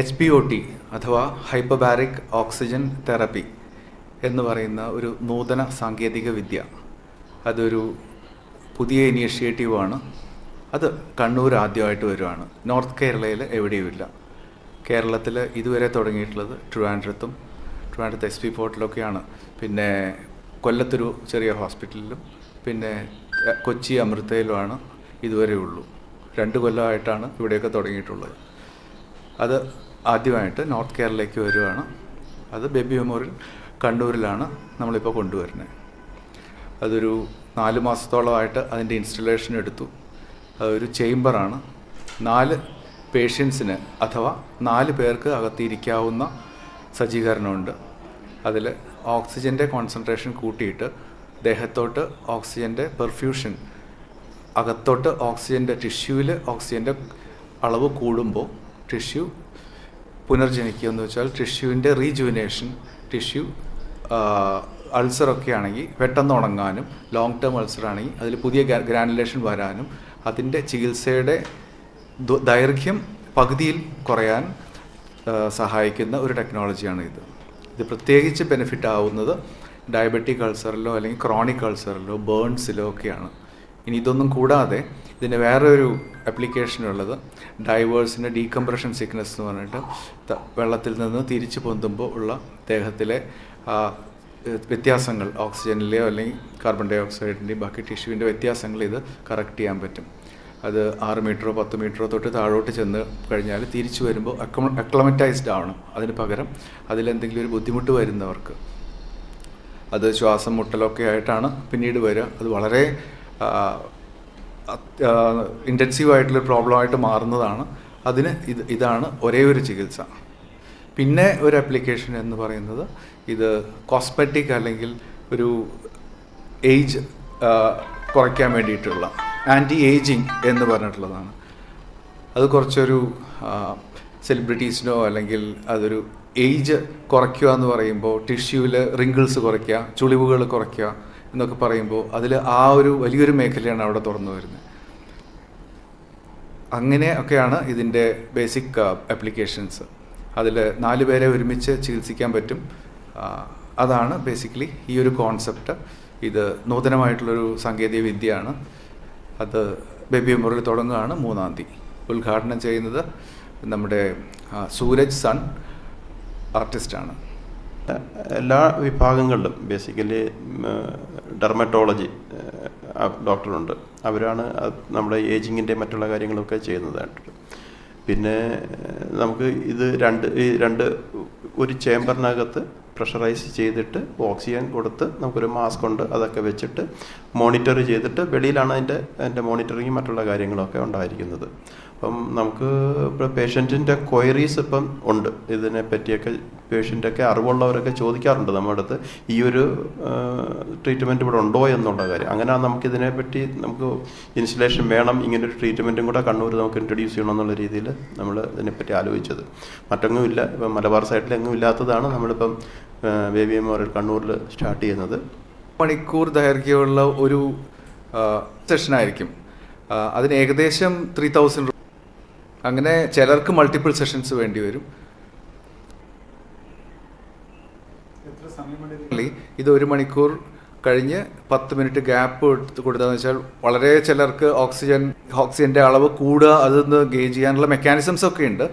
H P O T അഥവാ ഹൈപ്പബാരിക് oxygen therapy എന്ന് പറയുന്ന ഒരു നൂതന സാങ്കേതിക വിദ്യ. അതൊരു പുതിയ ഇനീഷ്യേറ്റീവാണ് അത് കണ്ണൂർ ആദ്യമായിട്ട് വരുവാണ്. നോർത്ത് കേരളയിൽ എവിടെയുമില്ല. കേരളത്തിൽ ഇതുവരെ തുടങ്ങിയിട്ടുള്ളത് ട്രിവാൻഡ്രത്തും ട്രിവാൻഡ്രത്ത് എസ് പി ഫോർട്ടിലൊക്കെയാണ്. പിന്നെ കൊല്ലത്തൊരു ചെറിയ ഹോസ്പിറ്റലിലും പിന്നെ കൊച്ചി അമൃതയിലുമാണ് ഇതുവരെ ഉള്ളൂ. രണ്ട് കൊല്ലമായിട്ടാണ് ഇവിടെയൊക്കെ തുടങ്ങിയിട്ടുള്ളത്. അത് ആദ്യമായിട്ട് നോർത്ത് കേരളയിലേക്ക് വരുവാണ്. അത് ബേബി മെമ്മോറിയൽ കണ്ണൂരിലാണ് നമ്മളിപ്പോൾ കൊണ്ടുവരുന്നത്. അതൊരു നാല് മാസത്തോളമായിട്ട് അതിന്റെ ഇൻസ്റ്റലേഷൻ എടുത്തു. അതൊരു ചേംബറാണ്. നാല് പേഷ്യൻസിന് അഥവാ നാല് പേർക്ക് അകത്തിരിക്കാവുന്ന സജ്ജീകരണമുണ്ട്. അതിൽ ഓക്സിജന്റെ കോൺസെൻട്രേഷൻ കൂട്ടിയിട്ട് ദേഹത്തോട്ട് ഓക്സിജന്റെ പെർഫ്യൂഷൻ അകത്തോട്ട് ഓക്സിജന്റെ ടിഷ്യൂവിൽ ഓക്സിജന്റെ അളവ് കൂടുമ്പോൾ ടിഷ്യൂ പുനർജനിക്കുക എന്ന് വെച്ചാൽ ടിഷ്യൂവിന്റെ റീജുവിനേഷൻ ടിഷ്യൂ അൾസറൊക്കെ ആണെങ്കിൽ പെട്ടെന്ന് ഉണങ്ങാനും ലോങ് ടേം അൾസർ ആണെങ്കിൽ അതിൽ പുതിയ ഗ്രാനുലേഷൻ വരാനും അതിന്റെ ചികിത്സയുടെ ദൈർഘ്യം പകുതിയിൽ കുറയാൻ സഹായിക്കുന്ന ഒരു ടെക്നോളജിയാണ് ഇത്. ഇത് പ്രത്യേകിച്ച് ബെനിഫിറ്റ് ആവുന്നത് ഡയബറ്റിക് അൾസറിലോ അല്ലെങ്കിൽ ക്രോണിക് അൾസറിലോ ബേൺസിലോ ഒക്കെയാണ്. ഇനി ഇതൊന്നും കൂടാതെ ഇതിന് വേറൊരു ആപ്ലിക്കേഷൻ ഉള്ളത്. ഡൈവേഴ്സിന്റെ ഡീകംപ്രഷൻ സിക്നസ് എന്ന് പറഞ്ഞിട്ട് വെള്ളത്തിൽ നിന്ന് തിരിച്ചു പൊന്തുമ്പോൾ ഉള്ള ദേഹത്തിലെ വ്യത്യാസങ്ങൾ ഓക്സിജനിലെയോ അല്ലെങ്കിൽ കാർബൺ ഡൈ ഓക്സൈഡിന്റെയും ബാക്കി ടിഷ്യൂവിന്റെ വ്യത്യാസങ്ങൾ ഇത് കറക്റ്റ് ചെയ്യാൻ പറ്റും. അത് ആറ് മീറ്ററോ പത്ത് മീറ്ററോ തൊട്ട് താഴോട്ട് ചെന്ന് കഴിഞ്ഞാൽ തിരിച്ചു വരുമ്പോൾ അക്ലമറ്റൈസ്ഡ് ആവണം. അതിന് പകരം അതിലെന്തെങ്കിലും ഒരു ബുദ്ധിമുട്ട് വരുന്നവർക്ക്. അത് ശ്വാസം മുട്ടലൊക്കെ ആയിട്ടാണ് പിന്നീട് വരിക അത് വളരെ ഇന്റൻസീവായിട്ടുള്ളൊരു പ്രോബ്ലമായിട്ട് മാറുന്നതാണ്. അതിന് ഇത് ഇതാണ് ഒരേ ഒരു ചികിത്സ. പിന്നെ ഒരു ആപ്ലിക്കേഷൻ എന്ന് പറയുന്നത് ഇത് കോസ്മെറ്റിക് അല്ലെങ്കിൽ ഒരു ഏജ് കുറയ്ക്കാൻ വേണ്ടിയിട്ടുള്ള ആന്റി ഏജിങ് എന്ന് പറഞ്ഞിട്ടുള്ളതാണ്. അത് കുറച്ചൊരു സെലിബ്രിറ്റീസിനോ അല്ലെങ്കിൽ അതൊരു ഏജ് കുറയ്ക്കുക എന്ന് പറയുമ്പോൾ ടിഷ്യൂവിൽ റിങ്കിൾസ് കുറയ്ക്കുക ചുളിവുകൾ കുറയ്ക്കുക എന്നൊക്കെ പറയുമ്പോൾ അതിൽ ആ ഒരു വലിയൊരു മേഖലയാണ് അവിടെ തുറന്നു വരുന്നത്. അങ്ങനെ ഒക്കെയാണ് ഇതിന്റെ ബേസിക് ആപ്ലിക്കേഷൻസ് അതിൽ നാല് പേരെ ഒരുമിച്ച് ചികിത്സിക്കാൻ പറ്റും. അതാണ് ബേസിക്കലി ഈ ഒരു കോൺസെപ്റ്റ് ഇത് നൂതനമായിട്ടുള്ളൊരു സാങ്കേതിക വിദ്യയാണ് അത് ബേബി മുറിൽ തുടങ്ങുകയാണ് മൂന്നാം തീയതി. ഉദ്ഘാടനം ചെയ്യുന്നത് നമ്മുടെ സൂരജ് സൺ ആർട്ടിസ്റ്റാണ്. എല്ലാ വിഭാഗങ്ങളിലും ബേസിക്കലി ഡെർമറ്റോളജി ഡോക്ടറുണ്ട് അവരാണ് നമ്മുടെ ഏജിങ്ങിന്റെ മറ്റുള്ള കാര്യങ്ങളൊക്കെ ചെയ്യുന്നതായിട്ട് പിന്നെ നമുക്ക് ഇത് രണ്ട് ഈ രണ്ട് ഒരു ചേംബറിനകത്ത് പ്രഷറൈസ് ചെയ്തിട്ട് ഓക്സിജൻ കൊടുത്ത് നമുക്കൊരു മാസ്ക് ഉണ്ട് അതൊക്കെ വെച്ചിട്ട് മോണിറ്റർ ചെയ്തിട്ട് വെളിയിലാണ് അതിന്റെ അതിന്റെ മോണിറ്ററിങ് മറ്റുള്ള കാര്യങ്ങളൊക്കെ ഉണ്ടായിരിക്കുന്നത്. അപ്പം നമുക്ക് ഇപ്പോൾ പേഷ്യന്റിന്റെ ക്വയറീസ് ഇപ്പം ഉണ്ട്. ഇതിനെ പറ്റിയൊക്കെ പേഷ്യന്റൊക്കെ അറിവുള്ളവരൊക്കെ ചോദിക്കാറുണ്ട് നമ്മുടെ അടുത്ത് ഈ ഒരു ട്രീറ്റ്മെന്റ് ഇവിടെ ഉണ്ടോ എന്നുള്ള കാര്യം. അങ്ങനെ നമുക്കിതിനെ പറ്റി നമുക്ക് ഇൻസുലേഷൻ വേണം ഇങ്ങനെ ഒരു ട്രീറ്റ്മെന്റും കൂടെ കണ്ണൂർ നമുക്ക് ഇൻട്രൊഡ്യൂസ് ചെയ്യണം എന്നുള്ള രീതിയിൽ നമ്മൾ ഇതിനെപ്പറ്റി ആലോചിച്ചത്. മറ്റൊന്നും ഇല്ല. ഇപ്പം മലബാർ സൈഡിൽ എങ്ങും ഇല്ലാത്തതാണ് നമ്മളിപ്പം ബേബി മെമ്മോറിയൽ കണ്ണൂരിൽ സ്റ്റാർട്ട് ചെയ്യുന്നത്. മണിക്കൂർ ദൈർഘ്യമുള്ള ഒരു സെഷനായിരിക്കും. അതിന് ഏകദേശം ത്രീ തൗസൻഡ് അങ്ങനെ ചിലർക്ക് മൾട്ടിപ്പിൾ സെഷൻസ് വേണ്ടി വരും. ഇത് ഒരു മണിക്കൂർ കഴിഞ്ഞ് പത്ത് മിനിറ്റ് ഗ്യാപ്പ് എടുത്ത് കൊടുത്താന്ന് വെച്ചാൽ വളരെ ചിലർക്ക് ഓക്സിജൻ ഓക്സിജന്റെ അളവ് കൂടുക അതൊന്ന് ഗെയിൻ ചെയ്യാനുള്ള മെക്കാനിസംസ് ഒക്കെ ഉണ്ട്.